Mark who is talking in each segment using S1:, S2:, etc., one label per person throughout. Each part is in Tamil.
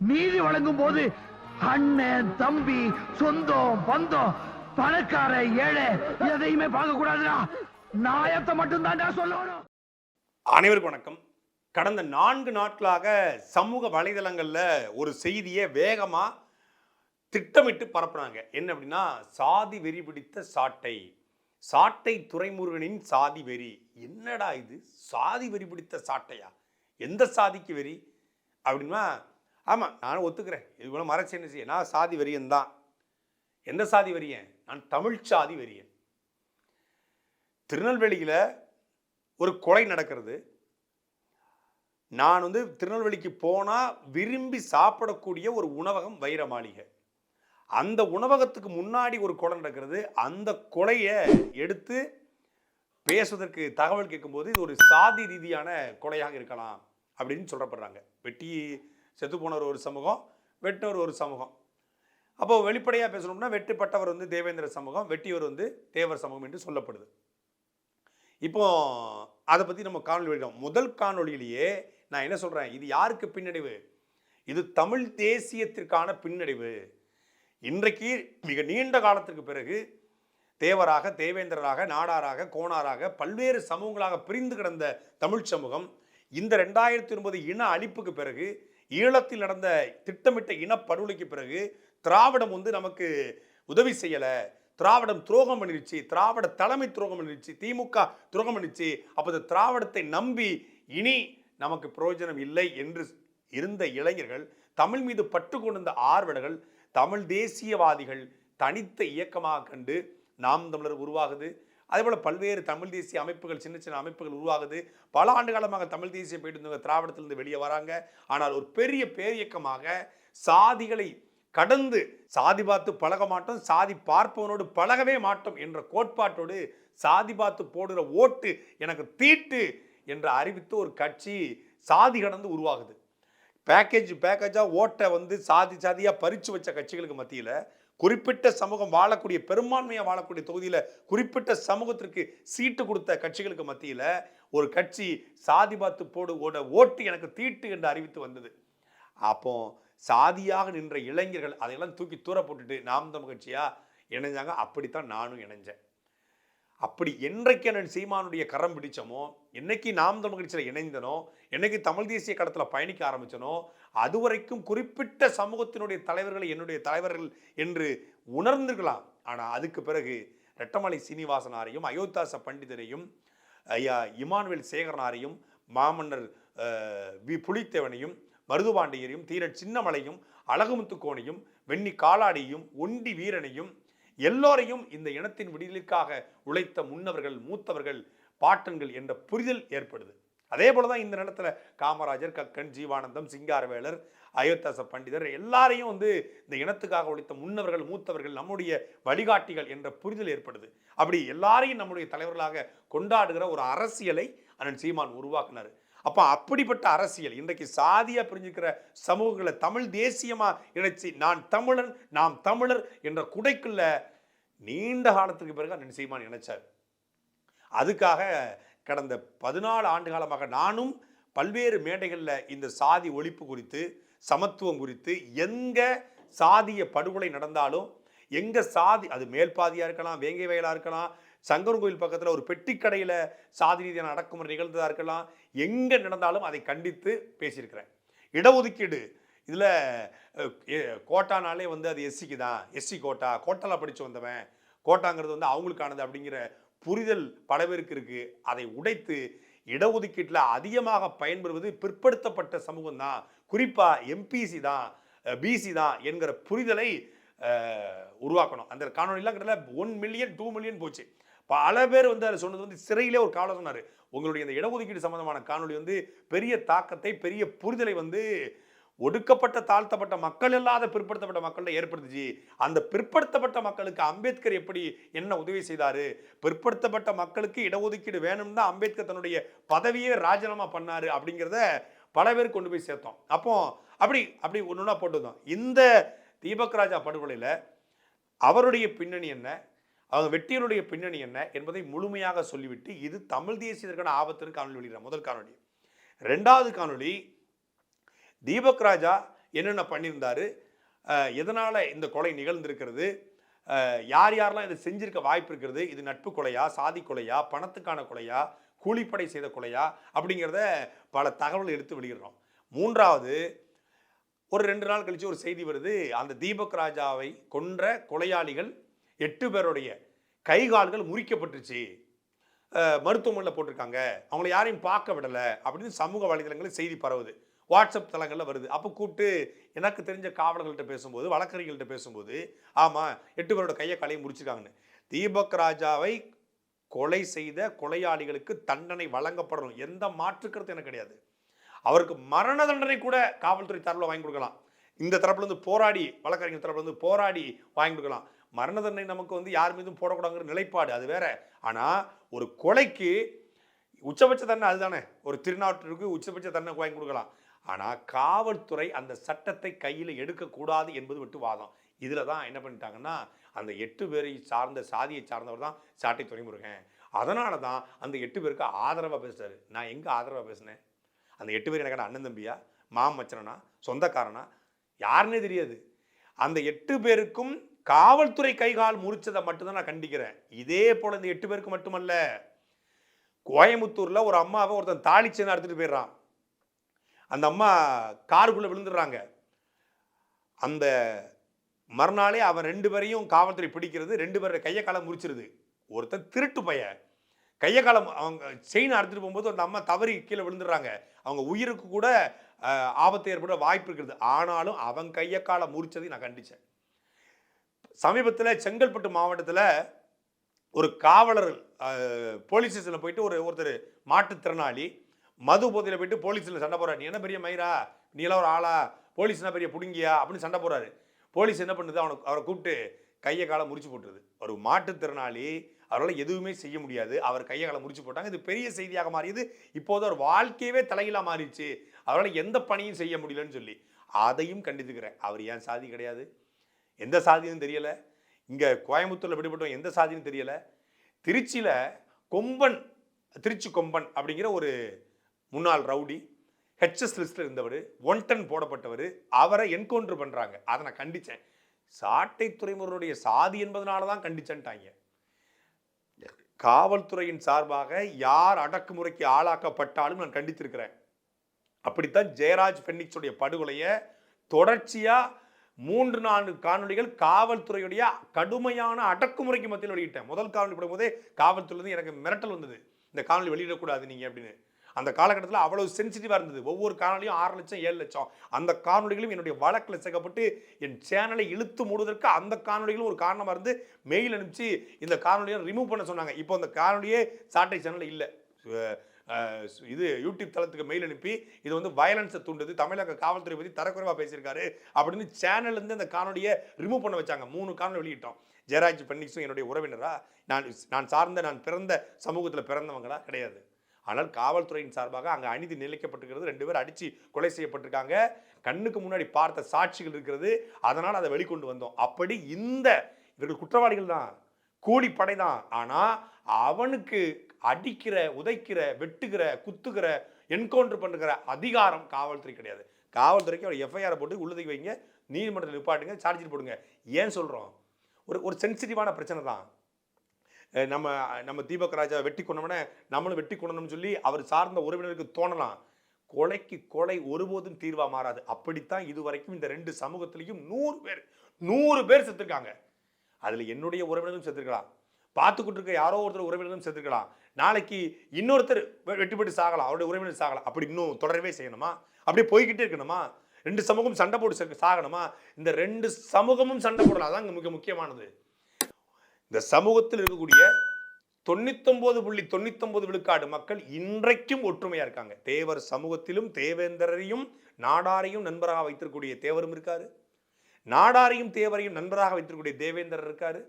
S1: நீதி வழங்கும் போது அண்ணன் தம்பி சொந்தம் பந்தம் பணக்கார ஏழை எதையுமே பார்க்க கூடாதுடா நாயத்தை மட்டும்தான்டா சொல்லணும்.
S2: அனைவருக்கும் வணக்கம். கடந்த நான்கு நாட்களாக சமூக வலைதளங்களில் ஒரு செய்தியை வேகமாக திட்டமிட்டு பரப்புனாங்க. என்ன அப்படின்னா சாதி வெறி பிடித்த சாட்டை. சாட்டை துறைமுருகனின் சாதி வெறி. என்னடா இது? சாதி வெறி பிடித்த சாட்டையா? எந்த சாதிக்கு வெறி? அப்படின்னா ஆமாம் நான் ஒத்துக்கிறேன். இது கூட மறைச்சு என்ன செய்ய? நான் சாதி வெறியன் தான். எந்த சாதி வெறியன்? நான் தமிழ் சாதி வெறியன். திருநெல்வேலியில் ஒரு கொலை நடக்கிறது. நான் வந்து திருநெல்வேலிக்கு போனால் விரும்பி சாப்பிடக்கூடிய ஒரு உணவகம் வைர மாளிகை அந்த உணவகத்துக்கு முன்னாடி ஒரு கொலை நடக்கிறது. அந்த கொலையை எடுத்து பேசுவதற்கு தகவல் கேட்கும்போது இது ஒரு சாதி ரீதியான கொலையாக இருக்கலாம் அப்படின்னு சொல்லப்படுறாங்க. வெட்டி செத்து போனவர் ஒரு சமூகம் வெட்டினவர் ஒரு சமூகம். அப்போ வெளிப்படையாக பேசணும்னா வெட்டுப்பட்டவர் வந்து தேவேந்திர சமூகம் வெட்டியவர் வந்து தேவர் சமூகம் என்று சொல்லப்படுது. இப்போ அதை பற்றி நம்ம காணொலி வெளியிட்டோம் முதல் காணொளியிலேயே நான் என்ன சொல்கிறேன் இது யாருக்கு பின்னடைவு? இது தமிழ் தேசியத்திற்கான பின்னடைவு. இன்றைக்கு மிக நீண்ட காலத்திற்கு பிறகு தேவராக தேவேந்திரராக நாடாராக கோணாராக பல்வேறு சமூகங்களாக பிரிந்து கிடந்த தமிழ் சமூகம் இந்த ரெண்டாயிரத்தி ஒன்பது இன அழிப்புக்கு பிறகு ஈழத்தில் நடந்த திட்டமிட்ட இனப்படுகொலைக்கு பிறகு திராவிடம் வந்து நமக்கு உதவி செய்யலை. திராவிடம் துரோகம் பண்ணிருச்சு. திராவிட தலைமை துரோகம் பண்ணிருச்சு. திமுக துரோகம் பண்ணிருச்சு. அப்போ இந்த திராவிடத்தை நம்பி இனி நமக்கு பிரயோஜனம் இல்லை என்று இருந்த இளைஞர்கள் தமிழ் மீது பற்று கொண்டிருந்த ஆர்வலர்கள் தமிழ் தேசியவாதிகள் தனித்த இயக்கமாக கண்டு நாம் தமிழர் உருவாகுது. அதேபோல் பல்வேறு தமிழ் தேசிய அமைப்புகள் சின்ன சின்ன அமைப்புகள் உருவாகுது. பல ஆண்டு காலமாக தமிழ் தேசியம் போயிட்டு இருந்தவங்க திராவிடத்திலிருந்து வெளியே வராங்க. ஆனால் ஒரு பெரிய பேரியக்கமாக சாதிகளை கடந்து சாதி பார்த்து பழக மாட்டோம் சாதி பார்ப்பவனோடு பழகவே மாட்டோம் என்ற கோட்பாட்டோடு சாதி பார்த்து போடுற ஓட்டு எனக்கு தீட்டு என்று அறிவித்து ஒரு கட்சி சாதி கடந்து உருவாகுது. பேக்கேஜ் பேக்கேஜாக ஓட்டை வந்து சாதி சாதியாக பறித்து வச்ச கட்சிகளுக்கு மத்தியில் குறிப்பிட்ட சமூகம் வாழக்கூடிய பெரும்பான்மையாக வாழக்கூடிய தொகுதியில் குறிப்பிட்ட சமூகத்திற்கு சீட்டு கொடுத்த கட்சிகளுக்கு மத்தியில் ஒரு கட்சி சாதி பார்த்து போடு ஓட ஓட்டு எனக்கு தீட்டு என்று அறிவித்து வந்தது. அப்போ சாதியாக நின்ற இளைஞர்கள் அதையெல்லாம் தூக்கி தூர போட்டுட்டு நாம் தமிழ் கட்சியாக இணைஞ்சாங்க. அப்படித்தான் நானும் இணைஞ்சேன். அப்படி என்றைக்கு நான் சீமானுடைய கரம் பிடிச்சோமோ என்னைக்கு நாம் தமிழ் கட்சியில் இணைந்தனோ என்னைக்கு தமிழ் தேசிய களத்தில் பயணிக்க ஆரம்பித்தனோ அதுவரைக்கும் குறிப்பிட்ட சமூகத்தினுடைய தலைவர்களை என்னுடைய தலைவர்கள் என்று உணர்ந்திருக்கலாம். ஆனால் அதுக்கு பிறகு ரெட்டமலை சீனிவாசனாரையும் அயோத்தாச பண்டிதரையும் ஐயா இமானுவேல் சேகரனாரையும் மாமன்னர் வி. புலித்தேவனையும் மருதுபாண்டியரையும் தீரன் சின்னமலையும் அழகுமுத்துக்கோனையும் வெண்ணி காலாடியும் ஒண்டி வீரனையும் எல்லோரையும் இந்த இனத்தின் விடுதலுக்காக உழைத்த முன்னவர்கள் மூத்தவர்கள் பாட்டன்கள் என்ற புரிதல் ஏற்படுது. அதே போல தான் இந்த நேரத்தில் காமராஜர் கக்கன் ஜீவானந்தம் சிங்காரவேலர் அயோத்தாச பண்டிதர் எல்லாரையும் வந்து இந்த இனத்துக்காக உழைத்த முன்னவர்கள் மூத்தவர்கள் நம்முடைய வழிகாட்டிகள் என்ற புரிதல் ஏற்படுது. அப்படி எல்லாரையும் நம்முடைய தலைவர்களாக கொண்டாடுகிற ஒரு அரசியலை அண்ணன் சீமான் உருவாக்குனார். அப்போ அப்படிப்பட்ட அரசியல் இன்றைக்கு சாதியாக பிரிஞ்சிருக்கிற சமூகங்களை தமிழ் தேசியமாக இணைச்சி நான் தமிழன் நாம் தமிழர் என்ற குடைக்குள்ள நீண்ட காலத்துக்கு பிறகு அண்ணன் சீமான் இணைச்சார். அதுக்காக கடந்த பதினாலு ஆண்டு காலமாக நானும் பல்வேறு மேடைகளில் இந்த சாதி ஒழிப்பு குறித்து சமத்துவம் குறித்து எங்கே சாதிய படுகொலை நடந்தாலும் எங்கே சாதி அது மேல் பாதியாக இருக்கலாம் வேங்கை வயலாக இருக்கலாம் சங்கரன் கோயில் பக்கத்தில் ஒரு பெட்டி கடையில் சாதி ரீதியான அடக்குமுறை நிகழ்ந்ததாக இருக்கலாம் எங்கே நடந்தாலும் அதை கண்டித்து பேசியிருக்கிறேன். இடஒதுக்கீடு இதில் கோட்டானாலே வந்து அது எஸ்சிக்கு தான் எஸ்சி கோட்டா கோட்டாவில் படித்து வந்தவன் கோட்டாங்கிறது வந்து அவங்களுக்கானது அப்படிங்கிற புரிதல் பல பேருக்கு இருக்கு. அதை உடைத்து இடஒதுக்கீட்டில் அதிகமாக பயன்பெறுவது பிற்படுத்தப்பட்ட சமூகம் தான் குறிப்பாக எம்பிசி தான் பிசி தான் என்கிற புரிதலை உருவாக்கணும். அந்த காணொலிலாம் கிட்டத்தட்ட ஒன் மில்லியன் டூ மில்லியன் போச்சு. பல பேர் வந்து அதை சொன்னது வந்து சிறையிலே ஒரு காலம் சொன்னார். உங்களுடைய இந்த இடஒதுக்கீடு சம்பந்தமான காணொலி வந்து பெரிய தாக்கத்தை பெரிய புரிதலை வந்து ஒடுக்கப்பட்ட தாழ்த்தப்பட்ட மக்கள் இல்லாத பிற்படுத்தப்பட்ட மக்களை ஏற்படுத்துச்சு. அந்த பிற்படுத்தப்பட்ட மக்களுக்கு அம்பேத்கர் எப்படி என்ன உதவி செய்தார்? பிற்படுத்தப்பட்ட மக்களுக்கு இடஒதுக்கீடு வேணும்னு தான் அம்பேத்கர் தன்னுடைய பதவியே ராஜினாமா பண்ணாரு அப்படிங்கிறத பல பேர் கொண்டு போய் சேர்த்தோம். அப்போ அப்படி அப்படி ஒன்று ஒன்றா போட்டுருந்தோம் இந்த தீபக் ராஜா படுகொலையில் அவருடைய பின்னணி என்ன? அவங்க வெற்றியருடைய பின்னணி என்ன என்பதை முழுமையாக சொல்லிவிட்டு இது தமிழ் தேசியத்திற்கான ஆபத்திற்கு காணொலி வெளியிடுற முதல் காணொலி ரெண்டாவது காணொலி தீபக் ராஜா என்னென்ன பண்ணியிருந்தாரு? எதனால் இந்த கொலை நிகழ்ந்திருக்கிறது? யார் யாரெல்லாம் இதை செஞ்சிருக்க வாய்ப்பு இருக்கிறது இது நட்பு கொலையா சாதி கொலையா பணத்துக்கான கொலையா கூலிப்படை செய்த கொலையா அப்படிங்கிறத பல தகவல் எடுத்து வெளியிடுறோம். மூன்றாவது ஒரு ரெண்டு நாள் கழித்து ஒரு செய்தி வருது. அந்த தீபக் ராஜாவை கொன்ற கொலையாளிகள் எட்டு பேருடைய கை கால்கள் முறிக்கப்பட்டுச்சு மருத்துவமனையில் போட்டிருக்காங்க. அவங்கள யாரையும் பார்க்க விடலை அப்படின்னு சமூக வலைதளங்களில் செய்தி பரவுது. வாட்ஸ்அப் தளங்களில் வருது. அப்போ கூப்பிட்டு எனக்கு தெரிஞ்ச காவலர்கள்ட்ட பேசும்போது வழக்கறிஞர்கள்ட்ட பேசும்போது ஆமாம் எட்டு பேரோட கையை காலையும் முடிச்சிருக்காங்கன்னு தீபக் ராஜாவை கொலை செய்த கொலையாளிகளுக்கு தண்டனை வழங்கப்படணும். எந்த மாற்றுக்கிறது எனக்கு கிடையாது. அவருக்கு மரண தண்டனை கூட காவல்துறை தரப்பில் வாங்கி கொடுக்கலாம். இந்த தரப்புலேருந்து போராடி வழக்கறிஞர் தரப்புலேருந்து போராடி வாங்கி கொடுக்கலாம். மரண தண்டனை நமக்கு வந்து யார் மீதும் போடக்கூடாதுங்கிற நிலைப்பாடு அது வேற. ஆனால் ஒரு கொலைக்கு உச்சபட்ச தண்டனை அதுதானே. ஒரு திருநாட்டிற்கு உச்சபட்ச தண்டனை வாங்கி கொடுக்கலாம். ஆனால் காவல்துறை அந்த சட்டத்தை கையில் எடுக்கக்கூடாது என்பது விட்டு வாதம். இதில் தான் என்ன பண்ணிட்டாங்கன்னா அந்த எட்டு பேரை சார்ந்த சாதியை சார்ந்தவர் தான் சாட்டை துறைமுருகன். அதனால தான் அந்த எட்டு பேருக்கு ஆதரவாக பேசுகிறார் நான் எங்கே ஆதரவாக பேசினேன்? அந்த எட்டு பேர் எனக்கு அண்ணன் தம்பியா? மாமச்சனா சொந்தக்காரனா? யாருன்னே தெரியாது. அந்த எட்டு பேருக்கும் காவல்துறை கைகால் முறிச்சதை மட்டும்தான் நான் கண்டிக்கிறேன். இதே போல் இந்த எட்டு பேருக்கு மட்டுமல்ல கோயம்புத்தூரில் ஒரு அம்மாவை ஒருத்தன் தாளிச்சேன்னு எடுத்துட்டு போயிடுறான். அந்த அம்மா காருக்குள்ளே விழுந்துடுறாங்க. அந்த மறுநாளே அவன் ரெண்டு பேரையும் காவல்துறை பிடிக்கிறது ரெண்டு பேரை கையை காலம் முறிச்சிருது. ஒருத்தன் திருட்டு பையன். கையை காலம் அவங்க செயின் அறுத்துட்டு போகும்போது அந்த அம்மா தவறி கீழே விழுந்துடுறாங்க. அவங்க உயிருக்கு கூட ஆபத்து ஏற்பட வாய்ப்பு இருக்குது. ஆனாலும் அவன் கையை காலம் முறிச்சதை நான் கண்டிச்சேன். சமீபத்தில் செங்கல்பட்டு மாவட்டத்தில் ஒரு காவலர் போலீஸ் ஸ்டேஷனில் போயிட்டு ஒரு ஒருத்தர் மாற்றுத்திறனாளி மது போதையில் போயிட்டு போலீஸில் சண்டை போடுறாரு. நீ என்ன பெரிய மயிரா? நீ எல்லாம் ஒரு ஆளா? போலீஸ்னா பெரிய பிடுங்கியா? அப்படின்னு சண்டை போடுறாரு. போலீஸ் என்ன பண்ணுது? அவனுக்கு அவரை கூப்பிட்டு கையை காலை முறிச்சு போட்டுருது. ஒரு மாற்றுத்திறனாளி அவரால் எதுவுமே செய்ய முடியாது. அவர் கையை காலை முறிச்சு போட்டாங்க. இது பெரிய செய்தியாக மாறியது. இப்போது ஒரு வாழ்க்கையவே தலையிலாக மாறிடுச்சு. அவரால் எந்த பணியும் செய்ய முடியலன்னு சொல்லி. அதையும் கண்டித்துக்கிறேன். அவர் ஏன் சாதி கிடையாது? எந்த சாதியும் தெரியலை. இங்கே கோயம்புத்தூரில் விடுபட்டவன் எந்த சாதியும் தெரியல. திருச்சியில் கொம்பன் திருச்சி கொம்பன் அப்படிங்கிற ஒரு முன்னாள் ரவுடி ஹெச்எஸ் லிஸ்ட்டில் இருந்தவர் ஒன் டன் போடப்பட்டவர் அவரை என்கவுண்டர் பண்ணுறாங்க அதை நான் கண்டித்தேன் சாட்டை துறைமுறையுடைய சாதி என்பதனால தான் கண்டிச்சேன்ட்டாங்க. காவல்துறையின் சார்பாக யார் அடக்குமுறைக்கு ஆளாக்கப்பட்டாலும் நான் கண்டித்திருக்கிறேன். அப்படித்தான் ஜெயராஜ் பென்னிக்ஸுடைய படுகொலையை தொடர்ச்சியாக மூன்று நான்கு காணொலிகள் காவல்துறையுடைய கடுமையான அடக்குமுறைக்கு மத்தியில் வெளியிட்டேன். முதல் காணொலி போடும்போதே காவல்துறையிலேருந்து எனக்கு மிரட்டல் வந்தது. இந்த காணொலி வெளியிடக்கூடாது நீங்கள் அப்படின்னு. அந்த காலகட்டத்தில் அவ்வளோ சென்சிட்டிவாக இருந்தது. ஒவ்வொரு காணொலியும் ஆறு லட்சம் ஏழு லட்சம். அந்த காணொலிகளும் என்னுடைய வழக்கில் சேர்க்கப்பட்டு என் சேனலை இழுத்து மூடுவதற்கு அந்த காணொலிகளும் ஒரு காரணமாக இருந்து மெயில் அனுப்பிச்சு இந்த காணொலியை ரிமூவ் பண்ண சொன்னாங்க. இப்போ அந்த காணொலியே சாட்டை சேனலில் இல்லை. இது யூடியூப் தளத்துக்கு மெயில் அனுப்பி இது வந்து வயலன்ஸை தூண்டுது தமிழக காவல்துறை பற்றி தரக்குறைவாக பேசியிருக்காரு அப்படின்னு சேனல்லேருந்து அந்த காணொலியை ரிமூவ் பண்ண வச்சாங்க. மூணு காணொலி வெளியிட்டோம். ஜெயராஜ் பன்னீர்ஸும் என்னுடைய உறவினரா? நான் நான் சார்ந்த நான் பிறந்த சமூகத்தில் பிறந்தவங்களா? கிடையாது. ஆனால் காவல்துறையின் சார்பாக அங்கே அநீதி நிலைக்கப்பட்டிருக்கிறது. ரெண்டு பேர் அடித்து கொலை செய்யப்பட்டிருக்காங்க. கண்ணுக்கு முன்னாடி பார்த்த சாட்சிகள் இருக்கிறது. அதனால் அதை வெளிக்கொண்டு வந்தோம். அப்படி இந்த இவர்கள் குற்றவாளிகள் தான். கூலிப்படை தான். ஆனால் அவனுக்கு அடிக்கிற உதைக்கிற வெட்டுகிற குத்துகிற என்கவுண்டர் பண்ணுகிற அதிகாரம் காவல்துறை கிடையாது. காவல்துறைக்கு அவர் எஃப்ஐஆர் போட்டு உள்ளதுக்கு வைங்க. நீதிமன்றத்தில் நிப்பாட்டுங்க. சார்ஜர் போடுங்க. ஏன் சொல்கிறோம் ஒரு ஒரு சென்சிட்டிவான பிரச்சனை தான். நம்ம நம்ம தீபக் ராஜா வெட்டி கொண்டோம்னா நம்மளும் வெட்டி கொண்டோம்னு சொல்லி அவர் சார்ந்த உறவினருக்கு தோணலாம். கொலைக்கு கொலை ஒருபோதும் தீர்வாக மாறாது. அப்படித்தான் இதுவரைக்கும் இந்த ரெண்டு சமூகத்திலையும் நூறு பேர் நூறு பேர் செத்துருக்காங்க. அதில் என்னுடைய உறவினரும் செத்துருக்கலாம். பார்த்துக்கிட்டு இருக்க யாரோ ஒருத்தர் உறவினரும் செத்துருக்கலாம். நாளைக்கு இன்னொருத்தர் வெ- வெட்டுப்பட்டு சாகலாம். அவருடைய உறவினர் சாகலாம். அப்படி இன்னும் தொடரவே செய்யணுமா? அப்படியே போய்கிட்டே இருக்கணுமா? ரெண்டு சமூகம் சண்டை போட்டு செ- சாகணுமா? இந்த ரெண்டு சமூகமும் சண்டை போடலாம். அதான் மிக முக்கியமானது. இந்த சமூகத்தில் இருக்கக்கூடிய தொண்ணூத்தொன்பது புள்ளி தொண்ணூத்தொன்பது விழுக்காடு மக்கள் இன்றைக்கும் ஒற்றுமையா இருக்காங்க. தேவர் சமூகத்திலும் தேவேந்தரையும் நாடாரையும் நண்பராக வைத்திருக்கக்கூடிய தேவரும் இருக்காரு. நாடாரையும் தேவரையும் நண்பராக வைத்திருக்கக்கூடிய தேவேந்தர் இருக்காரு.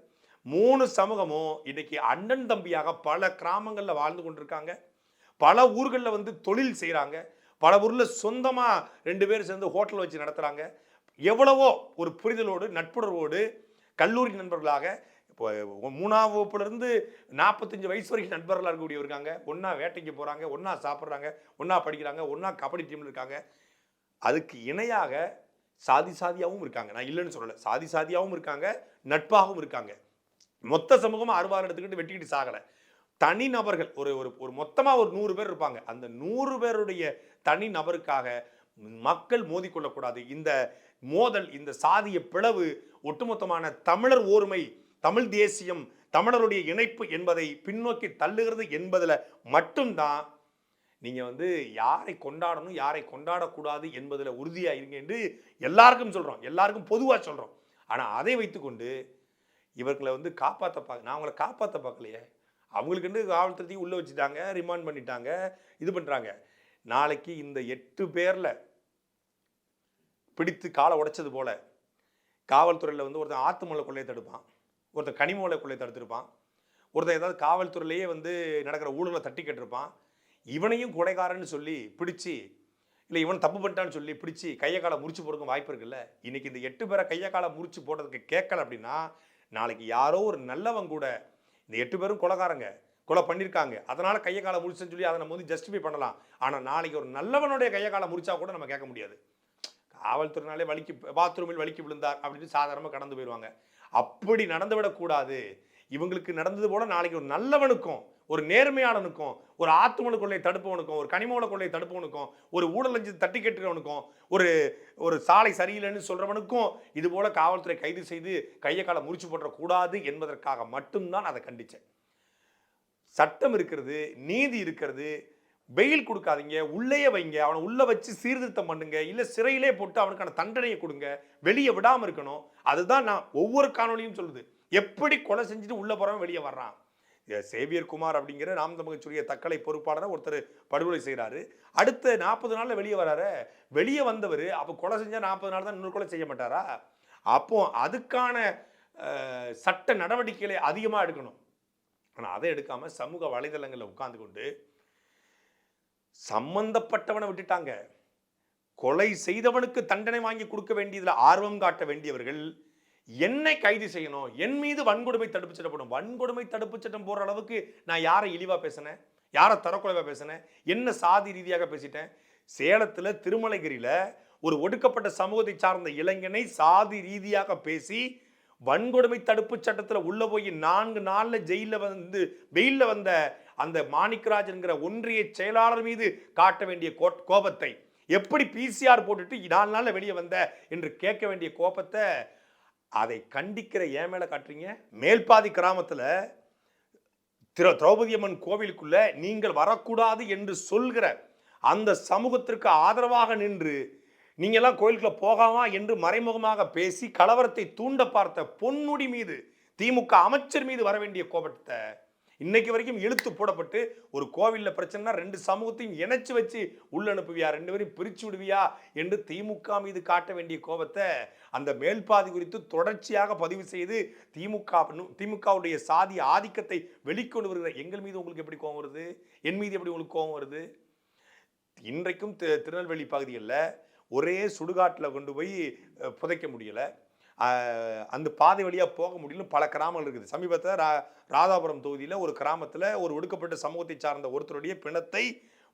S2: மூணு சமூகமும் இன்னைக்கு அண்ணன் தம்பியாக பல கிராமங்களில் வாழ்ந்து கொண்டிருக்காங்க. பல ஊர்களில் வந்து தொழில் செய்கிறாங்க பல ஊரில் சொந்தமாக ரெண்டு பேர் சேர்ந்து ஹோட்டல் வச்சு நடத்துகிறாங்க எவ்வளவோ ஒரு புரிதலோடு நட்புணர்வோடு கல்லூரி நண்பர்களாக இப்போ மூணாம் வகுப்புலேருந்து நாற்பத்தஞ்சு வயசு வரைக்கும் நண்பர்களாக இருக்கக்கூடிய இருக்காங்க. ஒன்றா வேட்டைக்கு போகிறாங்க ஒன்றா சாப்பிட்றாங்க ஒன்றா படிக்கிறாங்க ஒன்றா கபடி டீமில் இருக்காங்க. அதுக்கு இணையாக சாதி சாதியாகவும் இருக்காங்க. நான் இல்லைன்னு சொல்லலை. சாதி சாதியாகவும் இருக்காங்க நட்பாகவும் இருக்காங்க. மொத்த சமூகமும் அறுவாறு எடுத்துக்கிட்டு வெட்டிக்கிட்டு சாகலை. தனி நபர்கள் ஒரு ஒரு ஒரு மொத்தமாக ஒரு நூறு பேர் இருப்பாங்க. அந்த நூறு பேருடைய தனி நபருக்காக மக்கள் மோதிக்கொள்ளக்கூடாது. இந்த மோதல் இந்த சாதிய பிளவு ஒட்டுமொத்தமான தமிழர் ஓர்மை தமிழ் தேசியம் தமிழருடைய இணைப்பு என்பதை பின்னோக்கி தள்ளுகிறது என்பதில் மட்டும்தான் நீங்கள் வந்து யாரை கொண்டாடணும் யாரை கொண்டாடக்கூடாது என்பதில் உறுதியாக இருங்க என்று எல்லாருக்கும் சொல்கிறோம் எல்லாருக்கும் பொதுவாக சொல்கிறோம் ஆனால் அதை வைத்துக்கொண்டு இவர்களை வந்து காப்பாற்ற பார்க்க நான் அவங்கள காப்பாற்ற பார்க்கலையே அவங்களுக்குன்னு காவல்துறையும் உள்ளே வச்சுட்டாங்க ரிமாண்ட் பண்ணிட்டாங்க இது பண்ணுறாங்க நாளைக்கு இந்த எட்டு பேரில் பிடித்து காலை உடைச்சது போல் காவல்துறையில் வந்து ஒருத்தன் ஆத்துமலை கொள்ளையை தடுப்பான் ஒருத்தன் கனிம கொள்ளையை தடுத்திருப்பான். ஒருத்தர் ஏதாவது காவல்துறையிலேயே வந்து நடக்கிற ஊழலை தட்டி கேட்டிருப்பான். இவனையும் கொலைகாரன்னு சொல்லி பிடிச்சி இல்லை இவன் தப்பு பண்ணிட்டான்னு சொல்லி பிடிச்சி கையை காலை முறிச்சு போடுறதுக்கு வாய்ப்பு இருக்குல்ல? இன்னைக்கு இந்த எட்டு பேரை கையை காலை முறிச்சு போடுறதுக்கு கேட்கல அப்படின்னா நாளைக்கு யாரோ ஒரு நல்லவன் கூட இந்த எட்டு பேரும் கொலைகாரங்க கொலை பண்ணியிருக்காங்க. அதனால் கையை காலை முறிச்சுன்னு சொல்லி அதை நம்ம வந்து ஜஸ்டிஃபை பண்ணலாம். ஆனால் நாளைக்கு ஒரு நல்லவனுடைய கையை காலை முறிச்சா கூட நம்ம கேட்க முடியாது. காவல்துறையினாலே வலிக்கு பாத்ரூமில் வலிக்கு விழுந்தார் அப்படின்னு சாதாரணமாக கடந்து போயிடுவாங்க அப்படி நடந்து விடக்கூடாது இவங்களுக்கு நடந்தது போல நாளைக்கு ஒரு நல்லவனுக்கும் ஒரு நேர்மையாளனுக்கும் ஒரு ஆத்துமல கொள்ளை தடுப்பவனுக்கும் ஒரு கனிமூல கொள்ளை தடுப்பவனுக்கும் ஒரு ஊழல் தட்டி கேட்டுக்கிறவனுக்கும் ஒரு ஒரு சாலை சரியில்லைன்னு சொல்கிறவனுக்கும் இது போல் காவல்துறை கைது செய்து கையை காலை முறிச்சு போட்டக்கூடாது என்பதற்காக மட்டும்தான் அதை கண்டித்தேன். சட்டம் இருக்கிறது நீதி இருக்கிறது வெயில் கொடுக்காதீங்க உள்ளேயே வைங்க அவனை உள்ளே வச்சு சீர்திருத்தம் பண்ணுங்க இல்லை சிறையிலே போட்டு அவனுக்கான தண்டனையை கொடுங்க வெளியே விடாமல் இருக்கணும். அதுதான் நான் ஒவ்வொரு காணொளியும் சொல்லுது. எப்படி கொலை செஞ்சுட்டு உள்ளே போகிறவன் வெளியே வர்றான்? சேவியர் குமார் அப்படிங்கிற நாம் தமிழ்ச்சுடைய தக்கலை பொறுப்பாளரை ஒருத்தர் படுகொலை செய்கிறாரு அடுத்த நாற்பது நாளில் வெளியே வராரு. வெளியே வந்தவர் அப்போ கொலை செஞ்சால் நாற்பது நாள் தான் இன்னொரு கொலை செய்ய மாட்டாரா? அப்போ அதுக்கான சட்ட நடவடிக்கைகளை அதிகமாக எடுக்கணும். ஆனால் அதை எடுக்காமல் சமூக வலைதளங்களில் உட்காந்து கொண்டு சம்பந்தப்பட்டவனை விட்டுட்டாங்க. கொலை செய்தவனுக்கு தண்டனை வாங்கி கொடுக்க வேண்டியதில் ஆர்வம் காட்ட வேண்டியவர்கள் என்னை கைது செய்யணும் என் மீது வன்கொடுமை தடுப்பு சட்டம் போடும் வன்கொடுமை தடுப்பு சட்டம் போடுற அளவுக்கு நான் யாரை இழிவாக பேசினேன்? யாரை தரக்குறைவாக பேசினேன்? என்ன சாதி ரீதியாக பேசிட்டேன்? சேலத்தில் திருமலைகிரியில் ஒரு ஒடுக்கப்பட்ட சமூகத்தை சார்ந்த இளைஞனை சாதி ரீதியாக பேசி வன்கொடுமை தடுப்பு சட்டத்தில் உள்ளே போய் நான்கு நாளில் ஜெயிலில் வந்து வெயிலில் வந்த அந்த மாணிக்கராஜ் என்கிற ஒன்றிய செயலாளர் மீது காட்ட வேண்டிய கோபத்தை எப்படி பிசிஆர் போட்டுட்டு நாலு நாளில் வெளியே வந்த என்று கேட்க வேண்டிய கோபத்தை அதை கண்டிக்கிற ஏன் மேலே காட்டுறீங்க? மேல்பாதி கிராமத்தில் திரு திரௌபதி அம்மன் கோவிலுக்குள்ள நீங்கள் வரக்கூடாது என்று சொல்கிற அந்த சமூகத்திற்கு ஆதரவாக நின்று நீங்கள்லாம் கோயிலுக்குள்ள போகாமா? என்று மறைமுகமாக பேசி கலவரத்தை தூண்ட பார்த்த பொன்முடி மீது திமுக அமைச்சர் மீது வர வேண்டிய கோபத்தை இன்னைக்கு வரைக்கும் இழுத்து போடப்பட்டு ஒரு கோவிலில் பிரச்சனைனா ரெண்டு சமூகத்தையும் இணைச்சு வச்சு உள்ள அனுப்புவியா? ரெண்டு பேரையும் பிரிச்சு விடுவியா? என்று திமுக மீது காட்ட வேண்டிய கோபத்தை அந்த மேல்பாதி குறித்து தொடர்ச்சியாக பதிவு செய்து திமுக திமுகவுடைய சாதி ஆதிக்கத்தை வெளிக்கொண்டு வருகிற எங்கள் மீது உங்களுக்கு எப்படி கோபம் வருது? என் மீது எப்படி உங்களுக்கு கோபம் வருது? இன்றைக்கும் தி- திருநெல்வேலி பகுதிகளில் ஒரே சுடுகாட்டில் கொண்டு போய் புதைக்க முடியலை. அந்த பாதை வழியாக போக முடியல பல கிராமங்கள் இருக்குது. சமீபத்தில் ரா ராதாபுரம் தொகுதியில் ஒரு கிராமத்தில் ஒரு ஒடுக்கப்பட்ட சமூகத்தை சார்ந்த ஒருத்தருடைய பிணத்தை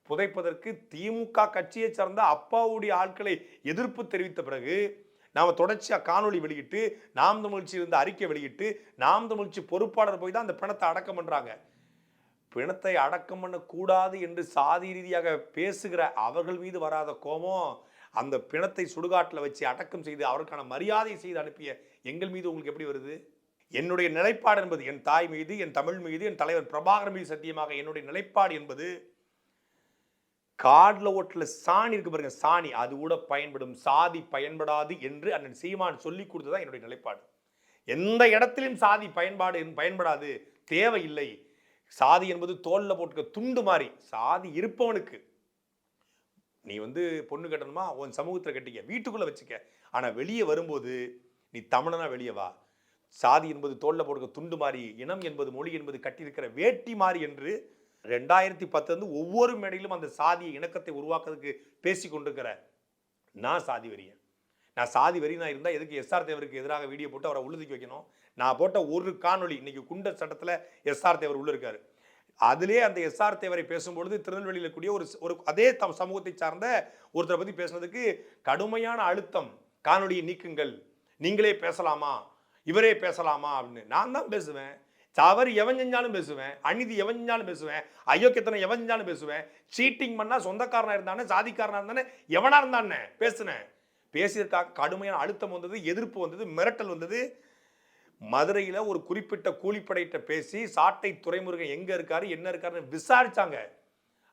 S2: புதைப்பதற்கு திமுக கட்சியை சார்ந்த அப்பாவுடைய ஆட்களை எதிர்ப்பு தெரிவித்த பிறகு நாம் தொடர்ச்சியாக காணொளி வெளியிட்டு நாம் தமிழ்ச்சி இருந்து அறிக்கை வெளியிட்டு நாம் தமிழ்ச்சி பொறுப்பாளர் போய் தான் அந்த பிணத்தை அடக்கம் பண்ணுறாங்க பிணத்தை அடக்கம் பண்ணக்கூடாது என்று சாதி ரீதியாக பேசுகிற அவர்கள் மீது வராத கோபம் அந்த பிணத்தை சுடுகாட்டில் வச்சு அடக்கம் செய்து அவருக்கான மரியாதை செய்து அனுப்பிய எங்கள் மீது உங்களுக்கு எப்படி வருது? என்னுடைய நிலைப்பாடு என்பது என் தாய் மீது என் தமிழ் மீது என் தலைவர் பிரபாகர் மீது சத்தியமாக என்னுடைய நிலைப்பாடு என்பது காடில் ஓட்டில் சாணி இருக்கு பாருங்க சாணி. அது கூட பயன்படும் சாதி பயன்படாது என்று அண்ணன் சீமான் சொல்லி கொடுத்ததான் என்னுடைய நிலைப்பாடு. எந்த இடத்திலும் சாதி பயன்பாடு பயன்படாது தேவையில்லை. சாதி என்பது தோல்ல போட்டுக்க துண்டு மாதிரி. சாதி இருப்பவனுக்கு நீ வந்து பொண்ணு கட்டணுமா? உன் சமூகத்தில் கட்டிக்க. வீட்டுக்குள்ளே வச்சுக்க. ஆனால் வெளியே வரும்போது நீ தமிழனா வெளியே வா. சாதி என்பது தோல்ல போடுற துண்டு மாறி இனம் என்பது மொழி என்பது கட்டியிருக்கிற வேட்டி மாறி என்று ரெண்டாயிரத்தி பத்துலேருந்து ஒவ்வொரு மேடையிலும் அந்த சாதிய இணக்கத்தை உருவாக்குறதுக்கு பேசி கொண்டிருக்கிற நான் சாதி வரியேன் நான் சாதி வரி நான் இருந்தால் எதுக்கு எஸ்ஆர் தேவருக்கு எதிராக வீடியோ போட்டு அவரை உள்ளதுக்கு வைக்கணும்? நான் போட்ட ஒரு காணொளி இன்னைக்கு குண்டர் சட்டத்தில் எஸ்ஆர் தேவர் உள்ளே இருக்காரு. அதிலே அந்த எஸ்ஆர் தேவரை பேசும்பொழுது திருநெல்வேலியில் கூடிய ஒரு ஒரு அதே தம் சமூகத்தை சார்ந்த ஒருத்தரை பற்றி பேசுனதுக்கு கடுமையான அழுத்தம். காணொலியை நீக்குங்கள். நீங்களே பேசலாமா? இவரே பேசலாமா? அப்படின்னு. நான் தான் பேசுவேன். தவறு எவன் செஞ்சாலும் பேசுவேன். அநீதி எவன் செஞ்சாலும் பேசுவேன். அயோக்கியத்தனை எவன் செஞ்சாலும் பேசுவேன். சீட்டிங் பண்ணால் சொந்தக்காரனாக இருந்தானே சாதிக்காரனாக இருந்தானே எவனாக இருந்தானே? பேசுனேன். பேசியதுக்காக கடுமையான அழுத்தம் வந்தது எதிர்ப்பு வந்தது மிரட்டல் வந்தது. மதுரையில் ஒரு குறிப்பிட்ட கூலிப்படையிட்ட பேசி சாட்டை துறைமுருகன் எங்கே இருக்காரு என்ன இருக்காருன்னு விசாரித்தாங்க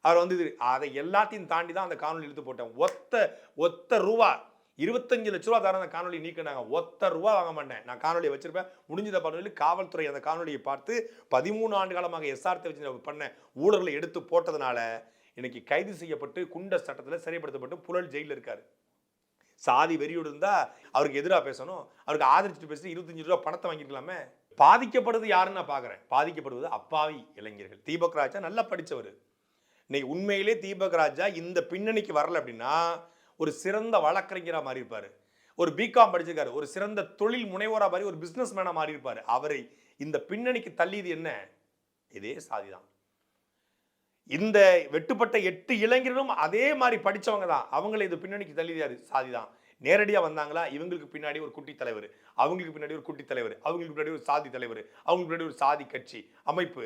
S2: அவர் வந்து இது- அதை எல்லாத்தையும் தாண்டி தான் அந்த காணொலி எடுத்து போட்டேன். ஒத்த ஒத்த ரூபா இருபத்தஞ்சு லட்ச ரூபா தர அந்த காணொலி நீக்கினாங்க. ஒத்த ரூபா வாங்க மாட்டேன். நான் காணொலியை வச்சிருப்பேன். முடிஞ்சதை பண்ணி காவல்துறை அந்த காணொலியை பார்த்து பதிமூணு ஆண்டு காலமாக எஸ்ஆர்த்தி வச்சு பண்ண ஊழல்களை எடுத்து போட்டதுனால இன்னைக்கு கைது செய்யப்பட்டு குண்ட சட்டத்தில் சிறைப்படுத்தப்பட்டு புழல் ஜெயிலில் இருக்காரு. சாதி வெறியோடு இருந்தால் அவருக்கு எதிராக பேசணும். அவருக்கு ஆதரிச்சுட்டு பேசி இருபத்தஞ்சு ரூபா பணத்தை வாங்கிருக்கலாமே பாதிக்கப்படுறது யாருன்னு நான் பார்க்குறேன் பாதிக்கப்படுவது அப்பாவி இளைஞர்கள். தீபக் ராஜா நல்லா படித்தவர் இன்னைக்கு உண்மையிலே தீபக் ராஜா இந்த பின்னணிக்கு வரல அப்படின்னா ஒரு சிறந்த வழக்கறிஞராக மாறி இருப்பார் ஒரு பிகாம் படிச்சிருக்காரு. ஒரு சிறந்த தொழில் முனைவோராக மாதிரி ஒரு பிஸ்னஸ் மேனாக மாறி இருப்பார் அவரை இந்த பின்னணிக்கு தள்ளியது என்ன? இதே சாதி தான் இந்த வெட்டுப்பட்ட எட்டு இளைஞர்களும் அதே மாதிரி படிச்சவங்க தான். அவங்களை இது பின்னணிக்கு தள்ளியாது சாதி தான் நேரடியாக வந்தாங்களா? இவங்களுக்கு பின்னாடி ஒரு குட்டி தலைவர். அவங்களுக்கு பின்னாடி ஒரு குட்டி தலைவர். அவங்களுக்கு பின்னாடி ஒரு சாதி தலைவர். அவங்களுக்கு பின்னாடி ஒரு சாதி கட்சி அமைப்பு.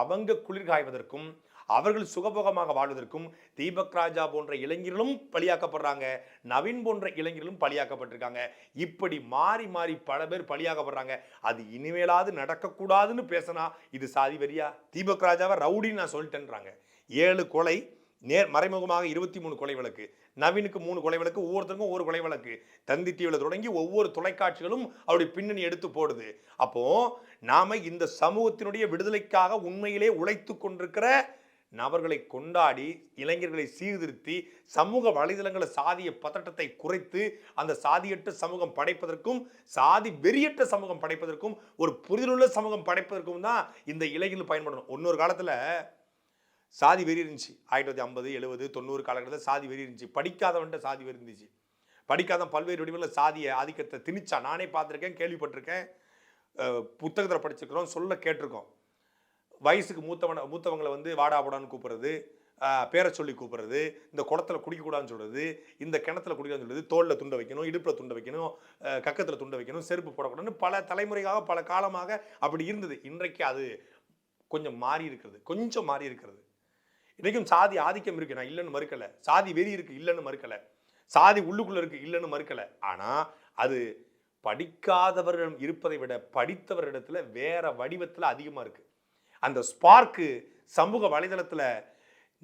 S2: அவங்க குளிர்காய்வதற்கும் அவர்கள் சுகபோகமாக வாழ்வதற்கும் தீபக் ராஜா போன்ற இளைஞர்களும் பலியாக்கப்படுறாங்க நவீன் போன்ற இளைஞர்களும் பலியாக்கப்பட்டிருக்காங்க. இப்படி மாறி மாறி பல பேர் பலியாக்கப்படுறாங்க அது இனிமேலாவது நடக்கக்கூடாதுன்னு பேசினா இது சாதி வரியா தீபக் ராஜாவை ரவுடின்னு நான் சொல்லிட்டேன்றாங்க. ஏழு கொலை நேர் மறைமுகமாக இருபத்தி மூணு கொலை வழக்கு நவீனுக்கு மூணு கொலை வழக்கு ஒவ்வொருத்தருக்கும் ஒவ்வொரு கொலை வழக்கு. தந்தி டிவியில் தொடங்கி ஒவ்வொரு தொலைக்காட்சிகளும் அவருடைய பின்னணி எடுத்து போடுது. அப்போ நாம இந்த சமூகத்தினுடைய விடுதலைக்காக உண்மையிலே உழைத்து கொண்டிருக்கிற நபர்களை கொண்டாடி இளைஞர்களை சீர்திருத்தி சமூக வலைதளங்களை சாதிய பதட்டத்தை குறைத்து அந்த சாதியற்ற சமூகம் படைப்பதற்கும் சாதி வெறியற்ற சமூகம் படைப்பதற்கும் ஒரு புரிதலுள்ள சமூகம் படைப்பதற்கும் தான் இந்த இளைஞர்கள் பயன்படணும். இன்னொரு காலத்தில் சாதி வெறி இருந்துச்சு. ஆயிரத்தி தொள்ளாயிரத்தி ஐம்பது எழுபது தொண்ணூறு காலகட்டத்தில் சாதி வெறி இருந்துச்சு. படிக்காதவன்ட்ட சாதி வெறி இருந்துச்சு. படிக்காத பல்வேறு வடிவில் சாதிய ஆதிக்கத்தை திணிச்சா நானே பார்த்துருக்கேன் கேள்விப்பட்டிருக்கேன் புத்தகத்தில் படிச்சிருக்கிறோம் சொல்ல கேட்டிருக்கோம். வயசுக்கு மூத்தவன மூத்தவங்களை வந்து வாடா போடான்னு கூப்பிட்றது பேரை சொல்லி கூப்பிடுறது இந்த குளத்துல குடிக்கக்கூடாதுன்னு சொல்கிறது இந்த கிணத்துல குடிக்கக்கூடாதுன்னு சொல்கிறது தோளில் துண்டை வைக்கணும் இடுப்பில் துண்டை வைக்கணும் கக்கத்தில் துண்டை வைக்கணும் செருப்பு போடக்கூடாதுன்னு பல தலைமுறையாக பல காலமாக அப்படி இருந்தது. இன்றைக்கு அது கொஞ்சம் மாறி இருக்கிறது. கொஞ்சம் மாறி இருக்கிறது. இன்றைக்கும் சாதி ஆதிக்கம் இருக்குது நான் இல்லைன்னு மறுக்கலை. சாதி வெறி இருக்குது இல்லைன்னு மறுக்கலை. சாதி உள்ளுக்குள்ளே இருக்குது இல்லைன்னு மறுக்கலை. ஆனால் அது படிக்காதவரிடம் இருப்பதை விட படித்தவரிடத்தில் வேற வடிவத்தில் அதிகமாக இருக்குது அந்த ஸ்பார்க்கு சமூக வலைதளத்தில்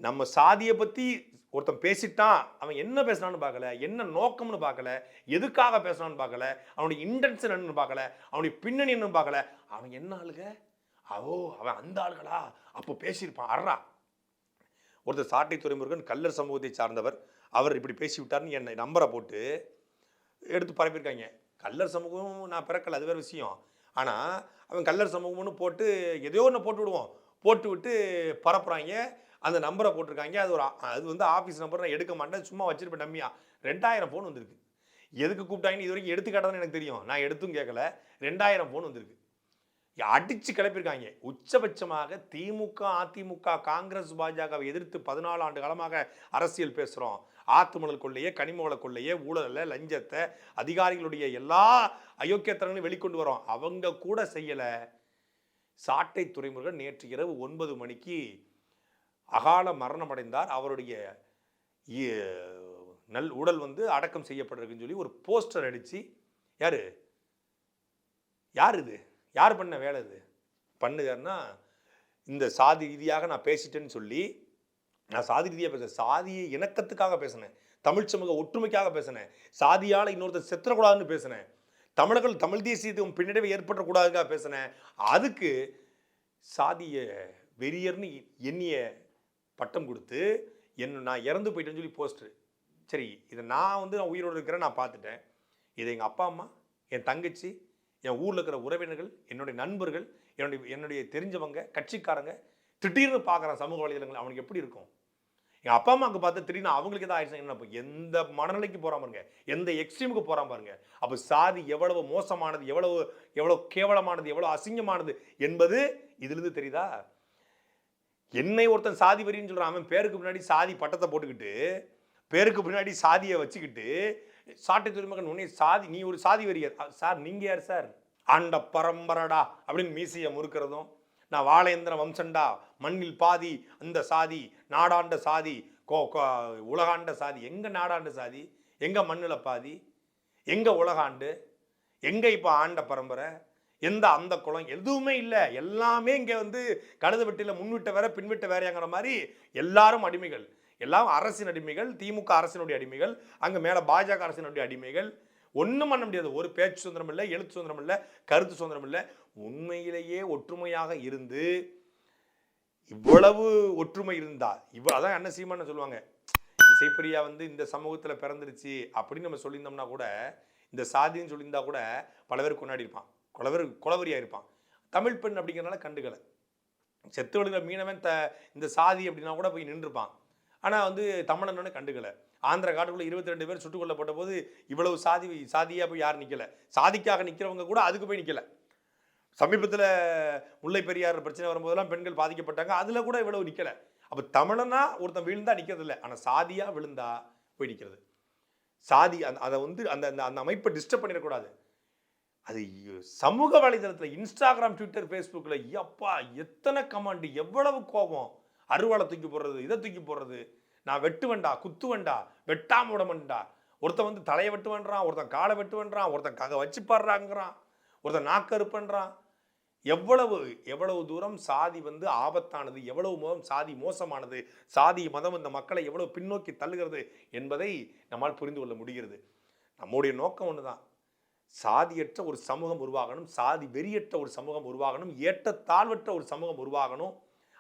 S2: நம்ம சாதியை பற்றி ஒருத்தன் பேசிட்டான் அவன் என்ன பேசுனான்னு பார்க்கல என்ன நோக்கம்னு பார்க்கல எதுக்காக பேசுனான்னு பார்க்கல அவனுடைய இன்டென்ஷன் என்னன்னு பார்க்கல அவனுடைய பின்னணி என்னன்னு பார்க்கல அவன் என்ன ஆளுக அவோ அவன் அந்த ஆளுகளா? அப்போ பேசியிருப்பான் அறா ஒருத்தர் சாட்டை துறைமுருகன் கல்லர் சமூகத்தை சார்ந்தவர் அவர் இப்படி பேசிவிட்டார்னு என்னை நம்பரை போட்டு எடுத்து பரப்பியிருக்காங்க. கல்லர் சமூகம் நான் பிறக்கல அது வேறு விஷயம். ஆனால் அவன் கல்லர் சமூகம்னு போட்டு எதையோ ஒன்று போட்டு விடுவோம் போட்டு விட்டு பரப்புகிறாங்க அந்த நம்பரை போட்டிருக்காங்க. அது ஒரு அது வந்து ஆஃபீஸ் நம்பர் நான் எடுக்க மாட்டேன். சும்மா வச்சிருப்பேன் டம்மியா. ரெண்டாயிரம் ஃபோன் வந்திருக்கு. எதுக்கு கூப்பிட்டாங்கன்னு இது வரைக்கும் எடுத்துக்காட்டான்னு எனக்கு தெரியும். நான் எடுத்தும் கேட்கல ரெண்டாயிரம் ஃபோன் வந்திருக்கு. அடிச்சு கிளப்பியிருக்காங்க. உச்சபட்சமாக திமுக அதிமுக காங்கிரஸ் பாஜகவை எதிர்த்து பதினாலு ஆண்டு காலமாக அரசியல் பேசுகிறோம் ஆத்துமணல் கொள்ளையே கனிமவள கொள்ளையே ஊழலை லஞ்சத்தை அதிகாரிகளுடைய எல்லா அயோக்கியத்தனங்களையும் வெளிக்கொண்டு வரோம் அவங்க கூட செய்யலை. சாட்டை துறைமுருகன் நேற்று இரவு ஒன்பது மணிக்கு அகால மரணம் அடைந்தார் அவருடைய நல் உடல் வந்து அடக்கம் செய்யப்பட்டிருக்குன்னு சொல்லி ஒரு போஸ்டர் அடித்து யார்? யார் இது? யார் பண்ண வேலை இது? பண்ணுகாருன்னா இந்த சாதி ரீதியாக நான் பேசிட்டேன்னு சொல்லி நான் சாதி ரீதியாக பேசுகிறேன் சாதியை இணக்கத்துக்காக பேசினேன். தமிழ் சமூக ஒற்றுமைக்காக பேசினேன். சாதியால் இன்னொருத்தர் செத்துறக்கூடாதுன்னு பேசினேன். தமிழர்கள் தமிழ் தேசியத்துக்கு பின்னடைவை ஏற்படக்கூடாதுக்காக பேசினேன். அதுக்கு சாதிய வெறியர்னு எண்ணிய பட்டம் கொடுத்து என்ன நான் இறந்து போயிட்டேன்னு சொல்லி போஸ்டர் சரி இதை நான் வந்து நான் உயிரோடு இருக்கிறேன் நான் பார்த்துட்டேன். இதை எங்கள் அப்பா அம்மா என் தங்கச்சி என் ஊரில் இருக்கிற உறவினர்கள் என்னுடைய நண்பர்கள் என்னுடைய என்னுடைய தெரிஞ்சவங்க கட்சிக்காரங்க திடீர்னு பார்க்குறான் சமூக வலைதளங்கள் அவனுக்கு எப்படி இருக்கும்? எங்கள் அப்பா அம்மாவுக்கு பார்த்து திடீர்னு அவங்களுக்கு எதாவது ஆயிடுச்சு என்ன? அப்போ எந்த மனநிலைக்கு போகிறான் பாருங்க எந்த எக்ஸ்ட்ரீமுக்கு போகிறான் பாருங்க. அப்போ சாதி எவ்வளவு மோசமானது எவ்வளவு எவ்வளோ கேவலமானது எவ்வளோ அசிங்கமானது என்பது இதிலிருந்து தெரியுதா? என்னை ஒருத்தன் சாதி வரின்னு சொல்கிறான் அவன் பேருக்கு பின்னாடி சாதி பட்டத்தை போட்டுக்கிட்டு பேருக்கு பின்னாடி சாதியை வச்சுக்கிட்டு சாட்டை துறைமுகன் உன்னை சாதி நீ ஒரு சாதி வரியர் சார் நீங்க யார் சார்? ஆண்ட பரம்பரடா அப்படின்னு மீசையை முறுக்கிறதும் நான் வாழேந்திர வம்சண்டா மண்ணில் பாதி அந்த சாதி நாடாண்ட சாதி கோ கோ- உலகாண்ட சாதி. எங்கே நாடாண்ட சாதி? எங்கே மண்ணில் பாதி? எங்கே உலகாண்டு? எங்கே இப்போ ஆண்ட பரம்பரை? எந்த அந்த குளம்? எதுவுமே இல்லை. எல்லாமே இங்கே வந்து கழுத வெட்டில முன்விட்ட வேற பின்விட்ட வேறையாங்கிற மாதிரி எல்லாரும் அடிமைகள். எல்லாம் அரசின் அடிமைகள் திமுக அரசினுடைய அடிமைகள் அங்கே மேலே பாஜக அரசினுடைய அடிமைகள். ஒன்றும் பண்ண முடியாது. ஒரு பேச்சு சுதந்திரம் இல்லை எழுத்து சுதந்திரம் இல்லை கருத்து சுதந்திரம் இல்லை. உண்மையிலேயே ஒற்றுமையாக இருந்து இவ்வளவு ஒற்றுமை இருந்தா இவ்வளோ அதான் என்ன சீமான சொல்லுவாங்க. இசைப்பிரியா வந்து இந்த சமூகத்தில் பிறந்துருச்சு அப்படின்னு நம்ம சொல்லியிருந்தோம்னா கூட இந்த சாதின்னு சொல்லியிருந்தா கூட பல பேர் கொண்டாடி இருப்பான். பல பேர் குலவரியாக இருப்பான். தமிழ் பெண் அப்படிங்கிறனால கண்டுக்கலை. செத்து விழுகிற மீனவன் த இந்த சாதி அப்படின்னா கூட போய் நின்றுப்பான். ஆனால் வந்து தமிழன்னு கண்டுக்கலை. ஆந்திர காட்டுக்குள்ள இருபத்தி ரெண்டு பேர் சுட்டுக் கொல்லப்பட்ட போது இவ்வளவு சாதி சாதியாக போய் யாரும் நிற்கலை சாதிக்காக நிற்கிறவங்க கூட அதுக்கு போய் நிற்கலை சமீபத்தில் முல்லை பெரியார் பிரச்சனை வரும்போதெல்லாம் பெண்கள் பாதிக்கப்பட்டாங்க. அதில் கூட இவ்வளவு நிற்கலை அப்போ தமிழனா ஒருத்தன் விழுந்தா நிற்கிறது இல்லை. ஆனால் சாதியாக விழுந்தா போய் நிற்கிறது சாதி அந்த அதை வந்து அந்த அந்த அந்த அமைப்பை டிஸ்டர்ப் பண்ணிடக்கூடாது அது சமூக வலைதளத்தில் இன்ஸ்டாகிராம் ட்விட்டர் ஃபேஸ்புக்கில் எப்பா எத்தனை கமாண்டு எவ்வளவு கோபம்? அருவாளை தூக்கி போடுறது இதை தூக்கி போடுறது. நான் வெட்டுவேண்டா குத்துவேண்டா வெட்டாம விடமண்டா ஒருத்தன் வந்து தலையை வெட்டுவேன்றான் ஒருத்தன் காலை வெட்டுவேன்றான் ஒருத்தன் கக வச்சு பாடுறாங்கிறான் ஒருத்தன் நாக்கறுப்பன்றான் எவ்வளவு எவ்வளவு தூரம் சாதி வந்து ஆபத்தானது எவ்வளவு தூரம் சாதி மோசமானது சாதி மதம் இந்த மக்களை எவ்வளவு பின்னோக்கி தள்ளுகிறது என்பதை நம்மால் புரிந்து கொள்ள முடிகிறது. நம்முடைய நோக்கம் ஒன்று தான் சாதியற்ற ஒரு சமூகம் உருவாகணும் சாதி வெறியற்ற ஒரு சமூகம் உருவாகணும் ஏற்ற தாழ்வற்ற ஒரு சமூகம் உருவாகணும்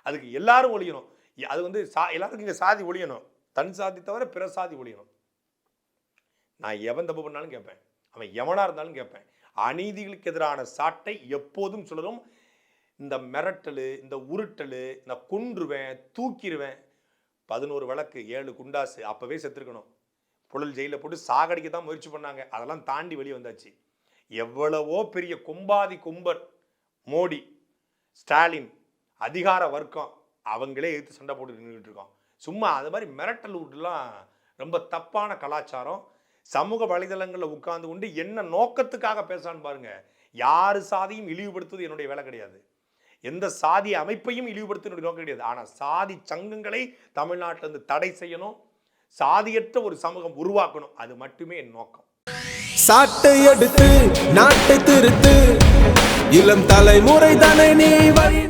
S2: அதுக்கு எல்லாரும் ஒழியணும். அது வந்து சா எல்லாருக்கும் இங்கே சாதி ஒழியணும். தன் சாதி தவிர பிற சாதி ஒழியணும். நான் எவன் தப்பு பண்ணாலும் கேட்பேன். அவன் எவனாக இருந்தாலும் கேட்பேன். அநீதிகளுக்கு எதிரான சாட்டை எப்போதும் சொல்லணும். இந்த மிரட்டல் இந்த உருட்டல் இந்த கொன்றுவேன் தூக்கிடுவேன் பதினோரு வழக்கு ஏழு குண்டாசு அப்போவே செத்துருக்கணும். புழல் ஜெயிலில் போட்டு சாகடிக்க தான் முயற்சி பண்ணாங்க. அதெல்லாம் தாண்டி வெளியே வந்தாச்சு. எவ்வளவோ பெரிய கும்பாதி கும்பர் மோடி ஸ்டாலின் அதிகார வர்க்கம் அவங்களே எதிர்த்து சண்டை போட்டு நின்றுட்டு இருக்கோம். சும்மா அது மாதிரி மிரட்டல் விட்டுலாம் ரொம்ப தப்பான கலாச்சாரம். சமூக வலைதளங்களில் உட்கார்ந்து கொண்டு என்ன நோக்கத்துக்காக பேசுறான்னு பாருங்க. யார் சாதியும் இழிவுபடுத்துவது என்னுடைய வேலை கிடையாது. எந்த சாதி அமைப்பையும் இழிவுபடுத்த என்னுடைய நோக்கம் கிடையாது. ஆனால் சாதி சங்கங்களை தமிழ்நாட்டிலிருந்து தடை செய்யணும். சாதியற்ற ஒரு சமூகம் உருவாக்கணும். அது மட்டுமே என் நோக்கம்.
S3: சாட்டை எடுத்து நாட்டை திருத்து. இளம் தலைமுறை தானே நீ வழி